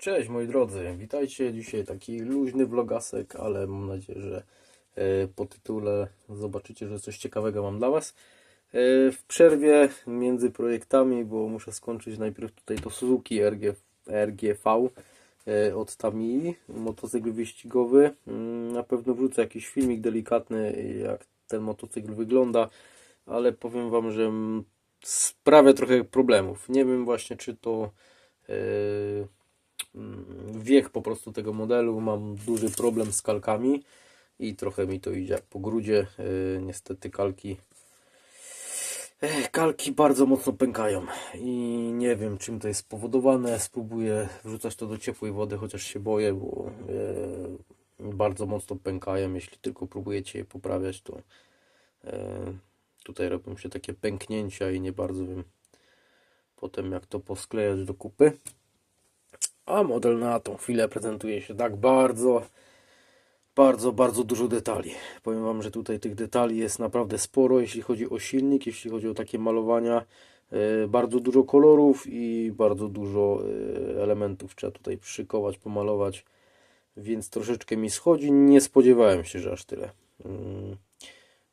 Cześć moi drodzy, witajcie. Dzisiaj taki luźny vlogasek, ale mam nadzieję, że e, po tytule zobaczycie, że coś ciekawego mam dla Was. E, W przerwie między projektami, bo muszę skończyć najpierw tutaj to Suzuki RG, RGV e, od Tamii, motocykl wyścigowy. Mm, Na pewno wrzucę jakiś filmik delikatny, jak ten motocykl wygląda, ale powiem Wam, że sprawia trochę problemów. Nie wiem właśnie, czy to wiek po prostu tego modelu. Mam duży problem z kalkami i trochę mi to idzie po grudzie. E, Niestety kalki e, kalki bardzo mocno pękają i nie wiem czym to jest spowodowane. Spróbuję wrzucać to do ciepłej wody, chociaż się boję, bo e, bardzo mocno pękają. Jeśli tylko próbujecie je poprawiać, to e, tutaj robią się takie pęknięcia i nie bardzo wiem potem jak to posklejać do kupy. A model na tą chwilę prezentuje się tak bardzo, bardzo, bardzo dużo detali. Powiem Wam, że tutaj tych detali jest naprawdę sporo, jeśli chodzi o silnik, jeśli chodzi o takie malowania. e, Bardzo dużo kolorów i bardzo dużo e, elementów trzeba tutaj przyszykować, pomalować, więc troszeczkę mi schodzi. Nie spodziewałem się, że aż tyle. Mm,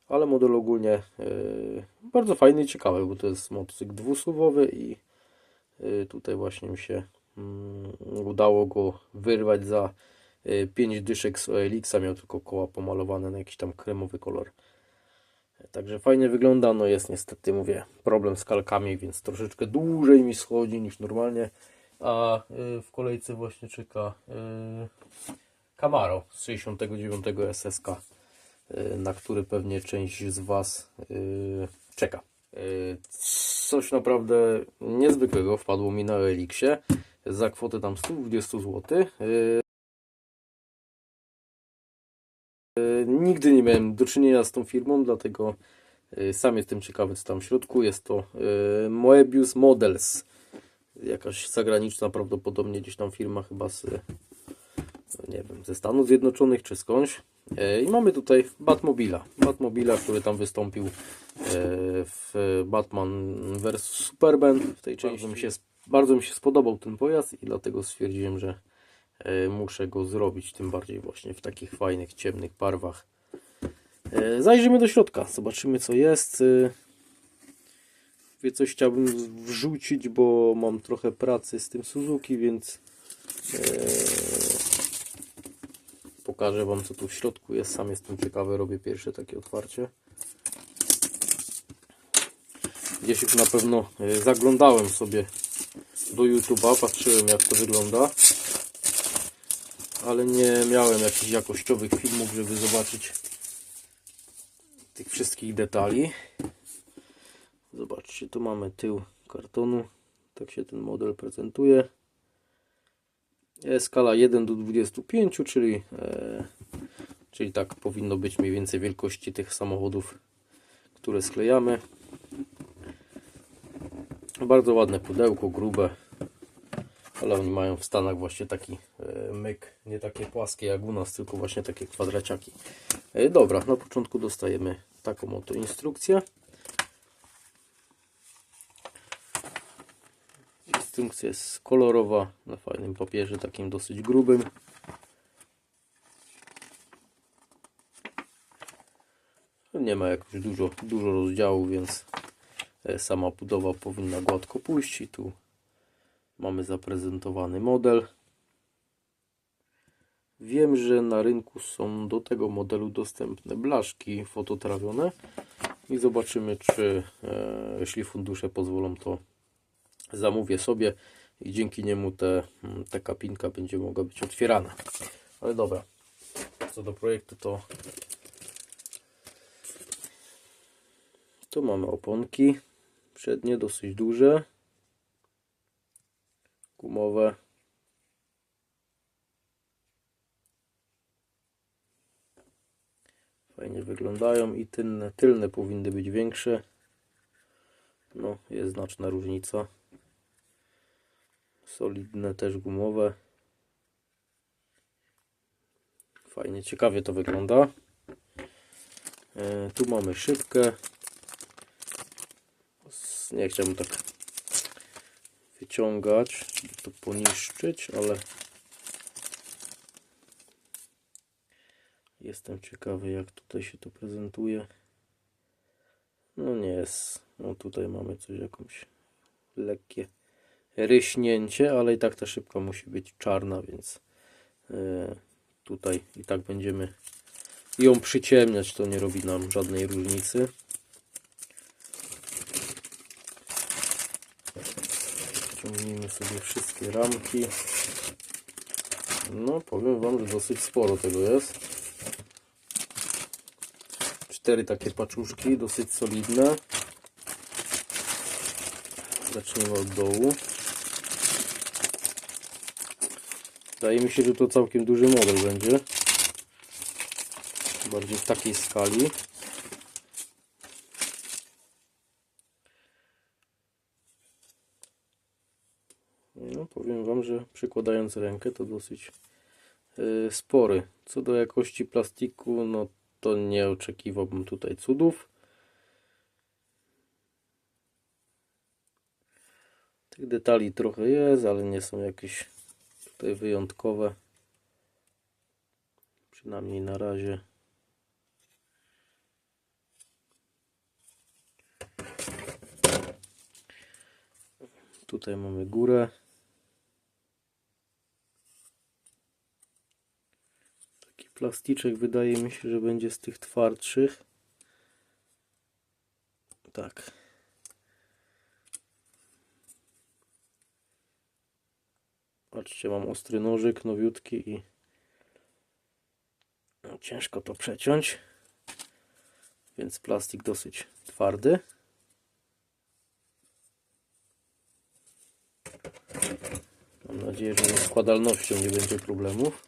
Ale model ogólnie e, bardzo fajny i ciekawy, bo to jest motocykl dwusuwowy i tutaj właśnie mi się udało go wyrwać za 5 dyszek z OLX-a, miał tylko koła pomalowane na jakiś tam kremowy kolor. Także fajnie wygląda, no jest niestety, mówię, problem z kalkami, więc troszeczkę dłużej mi schodzi niż normalnie, a y, w kolejce właśnie czeka y, Camaro z 69 SSK, na który pewnie część z Was czeka. Coś naprawdę niezwykłego wpadło mi na OLX-ie za kwotę tam 120 zł. Nigdy nie miałem do czynienia z tą firmą, dlatego y, sam jestem ciekawy, co tam w środku. Jest to Moebius Models. Jakaś zagraniczna prawdopodobnie gdzieś tam firma chyba z no nie wiem, ze Stanów Zjednoczonych czy skądś. I mamy tutaj Batmobila. Batmobila, który tam wystąpił w Batman vs Superman w tej części. Mi się, bardzo mi się spodobał ten pojazd i dlatego stwierdziłem, że e, muszę go zrobić, tym bardziej właśnie w takich fajnych, ciemnych barwach. E, Zajrzymy do środka, zobaczymy co jest. E, Wie coś chciałbym wrzucić, bo mam trochę pracy z tym Suzuki, więc pokażę Wam co tu w środku jest. Sam jestem ciekawy, robię pierwsze takie otwarcie. Gdzieś już na pewno zaglądałem sobie do YouTube'a, patrzyłem jak to wygląda ale nie miałem jakichś jakościowych filmów, żeby zobaczyć tych wszystkich detali. Zobaczcie, tu mamy tył kartonu. Tak się ten model prezentuje. Skala 1 do 25, czyli, e, czyli tak powinno być mniej więcej wielkości tych samochodów, które sklejamy. Bardzo ładne pudełko, grube ale oni mają w Stanach właśnie taki e, myk, nie takie płaskie jak u nas, tylko właśnie takie kwadraciaki. E, Dobra, na początku dostajemy taką oto instrukcję. Instrukcja jest kolorowa, na fajnym papierze, takim dosyć grubym. Nie ma jakoś dużo, dużo rozdziałów, więc sama budowa powinna gładko pójść i tu Mamy zaprezentowany model. Wiem, że na rynku są do tego modelu dostępne blaszki fototrawione i zobaczymy, czy e, jeśli fundusze pozwolą, to zamówię sobie i dzięki niemu te, mm, ta kapinka będzie mogła być otwierana. Ale dobra, co do projektu, to tu mamy oponki przednie, dosyć duże gumowe. Fajnie wyglądają i tylne, tylne powinny być większe. No, jest znaczna różnica. Solidne też gumowe. Fajnie, ciekawie to wygląda. E, tu mamy szybkę nie chciałbym tak wyciągać, to poniszczyć, ale jestem ciekawy jak tutaj się to prezentuje. No nie jest. No tutaj mamy coś jakąś lekkie ryśnięcie, ale i tak ta szybka musi być czarna, więc e, tutaj i tak będziemy ją przyciemniać, to nie robi nam żadnej różnicy. Ciągnijmy sobie wszystkie ramki. No, powiem Wam, że dosyć sporo tego jest. Cztery takie paczuszki, dosyć solidne. Zacznijmy od dołu. Wydaje mi się, że to całkiem duży model będzie. Bardziej w takiej skali. No, powiem Wam, że przykładając rękę to dosyć yy, spory. Co do jakości plastiku, no to nie oczekiwałbym tutaj cudów. Tych detali trochę jest, ale nie są jakieś tutaj wyjątkowe. Przynajmniej na razie. Tutaj mamy górę. Plasticzek wydaje mi się, że będzie z tych twardszych. Tak. Patrzcie, mam ostry nożyk, nowiutki i no, ciężko to przeciąć. Więc plastik dosyć twardy. Mam nadzieję, że ze składalnością nie będzie problemów.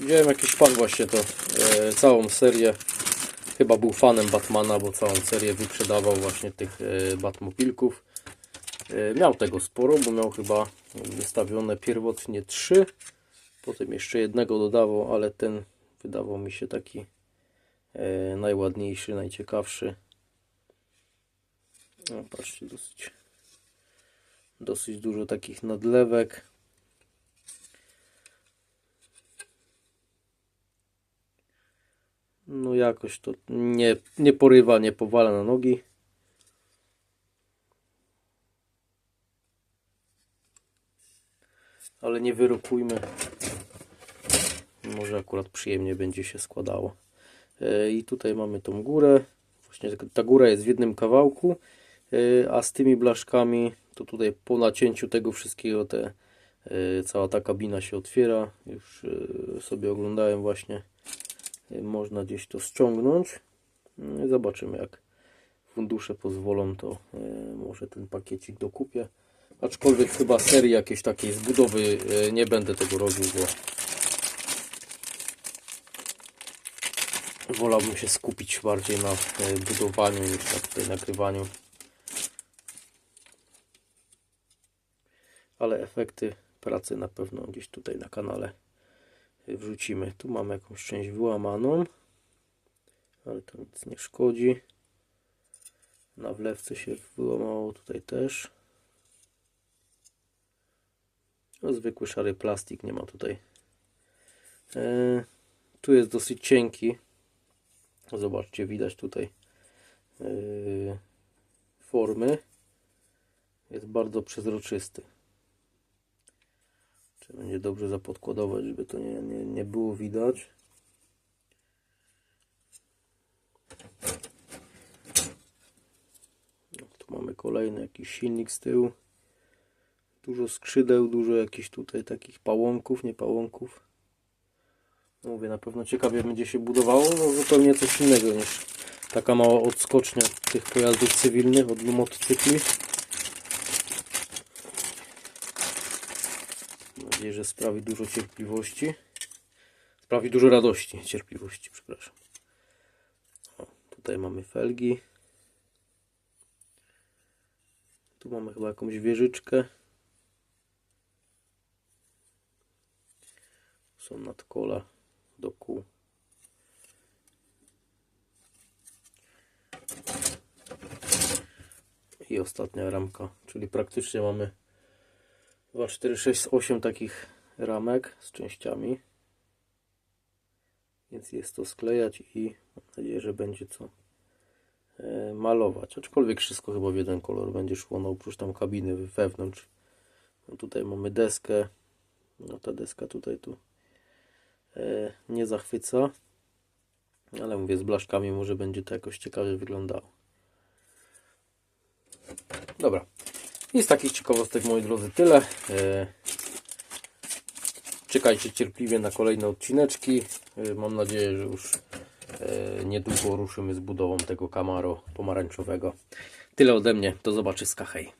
Widziałem jakiś pan właśnie to e, całą serię. Chyba był fanem Batmana, bo całą serię wyprzedawał właśnie tych e, Batmobilków. E, miał tego sporo, bo miał chyba wystawione pierwotnie trzy. Potem jeszcze jednego dodawał, ale ten wydawał mi się taki e, najładniejszy, najciekawszy. No, patrzcie, dosyć, dosyć dużo takich nadlewek. No jakoś to nie, nie porywa, nie powala na nogi. Ale nie wyrokujmy. Może akurat przyjemnie będzie się składało. E, I tutaj mamy tą górę. Właśnie ta góra jest w jednym kawałku, e, a z tymi blaszkami to tutaj po nacięciu tego wszystkiego te, e, cała ta kabina się otwiera. Już sobie oglądałem właśnie można gdzieś to ściągnąć. I Zobaczymy jak fundusze pozwolą, to e, może ten pakiecik dokupię. Aczkolwiek chyba serii jakiejś takiej zbudowy e, nie będę tego robił, bo wolałbym się skupić bardziej na e, budowaniu niż na tutaj nagrywaniu. Ale efekty pracy na pewno gdzieś tutaj na kanale wrzucimy. Tu mamy jakąś część wyłamaną, ale to nic nie szkodzi. Na wlewce się wyłamało tutaj też. No, zwykły szary plastik, nie ma tutaj. E, tu jest dosyć cienki. Zobaczcie, widać tutaj e, formy. Jest bardzo przezroczysty. Trzeba będzie dobrze zapodkładować, żeby to nie, nie, nie było widać. No, tu mamy kolejny jakiś silnik z tyłu. Dużo skrzydeł, dużo jakichś tutaj takich pałąków, nie pałąków. No mówię, na pewno ciekawie będzie się budowało, no zupełnie coś innego niż taka mała odskocznia tych pojazdów cywilnych od motocykli. Nadzieję, że sprawi dużo cierpliwości. Sprawi dużo radości, cierpliwości, przepraszam. O, tutaj mamy felgi. Tu mamy chyba jakąś wieżyczkę. Są nadkola do kół. I ostatnia ramka, czyli praktycznie mamy 2, 4, 6, 8 takich ramek z częściami. Więc jest to sklejać i mam nadzieję, że będzie co e, malować. Aczkolwiek wszystko chyba w jeden kolor będzie szło, no oprócz tam kabiny wewnątrz. No tutaj mamy deskę. No ta deska tutaj tu e, nie zachwyca. Ale mówię, z blaszkami może będzie to jakoś ciekawie wyglądało. Dobra. I z takich ciekawostek, moi drodzy, tyle. E, Czekajcie cierpliwie na kolejne odcineczki. E, Mam nadzieję, że już e, niedługo ruszymy z budową tego Camaro pomarańczowego. Tyle ode mnie. Do zobaczyska. Hej.